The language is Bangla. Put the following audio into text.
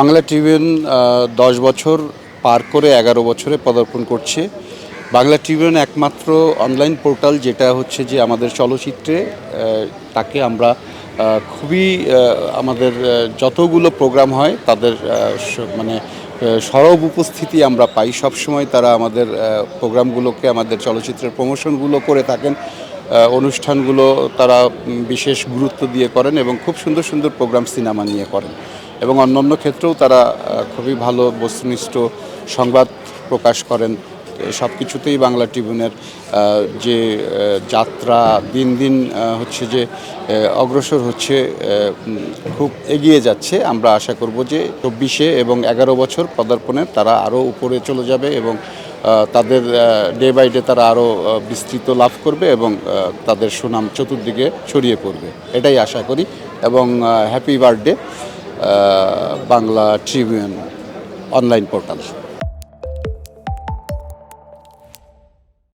বাংলা ট্রিবিউন দশ বছর পার করে এগারো বছরে পদার্পণ করছে। বাংলা ট্রিবিউন একমাত্র অনলাইন পোর্টাল যেটা হচ্ছে যে আমাদের চলচ্চিত্রে তাকে আমরা খুবই আমাদের যতগুলো প্রোগ্রাম হয় তাদের মানে সরব উপস্থিতি আমরা পাই। সবসময় তারা আমাদের প্রোগ্রামগুলোকে, আমাদের চলচ্চিত্রের প্রমোশনগুলো করে থাকেন। অনুষ্ঠানগুলো তারা বিশেষ গুরুত্ব দিয়ে করেন এবং খুব সুন্দর সুন্দর প্রোগ্রাম সিনেমা নিয়ে করেন। এবং অন্যান্য ক্ষেত্রেও তারা খুবই ভালো, বস্তুনিষ্ঠ সংবাদ প্রকাশ করেন। সব কিছুতেই বাংলা ট্রিবিউনের যে যাত্রা দিন দিন হচ্ছে যে অগ্রসর হচ্ছে খুব এগিয়ে যাচ্ছে। আমরা আশা করব যে চব্বিশে এবং এগারো বছর পদার্পণে তারা আরও উপরে চলে যাবে এবং তাদের ডে বাই ডে তারা আরও বিস্তৃত লাভ করবে এবং তাদের সুনাম চতুর্দিকে ছড়িয়ে পড়বে। এটাই আশা করি এবং happy birthday. Bangla Tribune online portal.